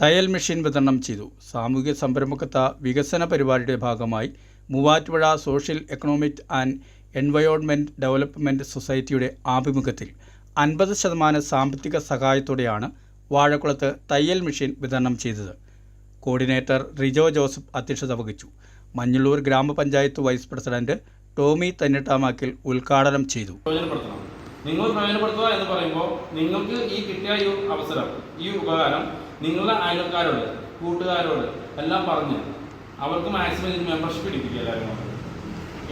തയ്യൽ മെഷീൻ വിതരണം ചെയ്തു. സാമൂഹ്യ സംരംഭകത്വ വികസന പരിപാടിയുടെ ഭാഗമായി Muvattupuzha social economic and environment development സൊസൈറ്റിയുടെ ആഭിമുഖ്യത്തിൽ അൻപത് ശതമാനം സാമ്പത്തിക സഹായത്തോടെയാണ് വാഴക്കുളത്ത് തയ്യൽ മെഷീൻ വിതരണം ചെയ്തത്. കോർഡിനേറ്റർ റിജോ ജോസഫ് അധ്യക്ഷത വഹിച്ചു. മഞ്ഞളൂർ ഗ്രാമപഞ്ചായത്ത് വൈസ് പ്രസിഡന്റ് ടോമി തന്നിട്ടാമാക്കിൽ ഉദ്ഘാടനം ചെയ്തു. നിങ്ങൾ പ്രയോജനപ്പെടുത്തുക എന്ന് പറയുമ്പോൾ നിങ്ങൾക്ക് ഈ കിട്ടിയ ഈ അവസരം ഈ ഉപകാരം നിങ്ങളുടെ അയൽക്കാരോട് കൂട്ടുകാരോട് എല്ലാം പറഞ്ഞ് അവർക്ക് മാക്സിമം ഇത് മെമ്പർഷിപ്പ് എടുപ്പിക്കുക എല്ലാവരും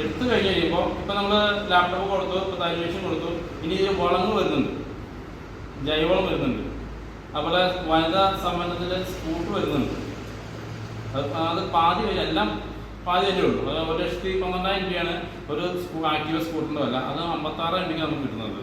എടുത്തു കഴിഞ്ഞ് കഴിയുമ്പോൾ ഇപ്പം നമ്മൾ ലാപ്ടോപ്പ് കൊടുത്തു ഇപ്പോൾ തൈലേഷൻ കൊടുത്തു ഇനി ഇതിൽ വളങ്ങൾ വരുന്നുണ്ട്. ജൈവവളം വരുന്നുണ്ട്. അതുപോലെ വനിതാ സംബന്ധത്തിൽ സ്കൂട്ട് വരുന്നുണ്ട്. അത് പാതി വരെ എല്ലാം പാതി വരെ ഉള്ളൂ. അത് ഒരു ലക്ഷത്തി പന്ത്രണ്ടായിരം രൂപയാണ് ഒരു ആക്റ്റീവ് സ്കൂട്ടറിന്റെ വില. അത് അമ്പത്താറായിരം രൂപയ്ക്ക് നമുക്ക് കിട്ടുന്നത്.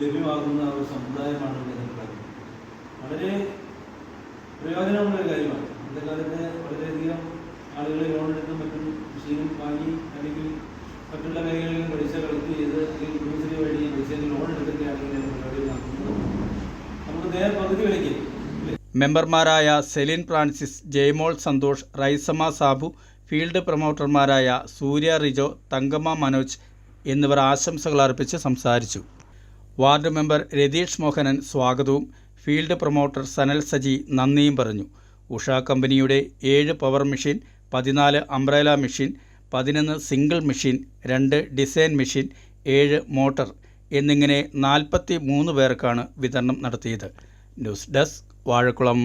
ലഭ്യമാകുന്ന ഒരു സമുദായമാണ് നിലനിൽക്കുന്നത് വളരെ പ്രയോജനമുള്ള ഒരു കാര്യമാണ്. ഇന്നത്തെ കാലത്ത് വളരെയധികം ആളുകൾ എടുക്കാൻ മറ്റും മെഷീനും വാങ്ങി അല്ലെങ്കിൽ മറ്റുള്ള മേഖലകളിൽ പൈസ കളക്ട് ചെയ്ത് അല്ലെങ്കിൽ കുടുംബശ്രീ വഴി പൈസ ലോൺ എടുക്കുകയാണെങ്കിൽ പരിപാടി നടത്തുന്നത് നമുക്ക് നേരെ പകുതി വിലയ്ക്ക് മെമ്പർമാരായ Celine Francis Jaimol Santhosh Raisamma Sabu field പ്രൊമോട്ടർമാരായ Surya Rijo Thankamma Manoj എന്നിവർ ആശംസകൾ അർപ്പിച്ച് സംസാരിച്ചു. വാർഡ് മെമ്പർ രതീഷ് മോഹനൻ സ്വാഗതവും. ഫീൽഡ് പ്രൊമോട്ടർ സനൽ സജി നന്ദിയും പറഞ്ഞു. ഉഷ കമ്പനിയുടെ ഏഴ് പവർ മെഷീൻ പതിനാല് അംബ്രേല മെഷീൻ പതിനൊന്ന് സിംഗിൾ മെഷീൻ രണ്ട് ഡിസൈൻ മെഷീൻ ഏഴ് മോട്ടർ എന്നിങ്ങനെ നാൽപ്പത്തി മൂന്ന് പേർക്കാണ് വിതരണം നടത്തിയത്. News desk Vazhakulam.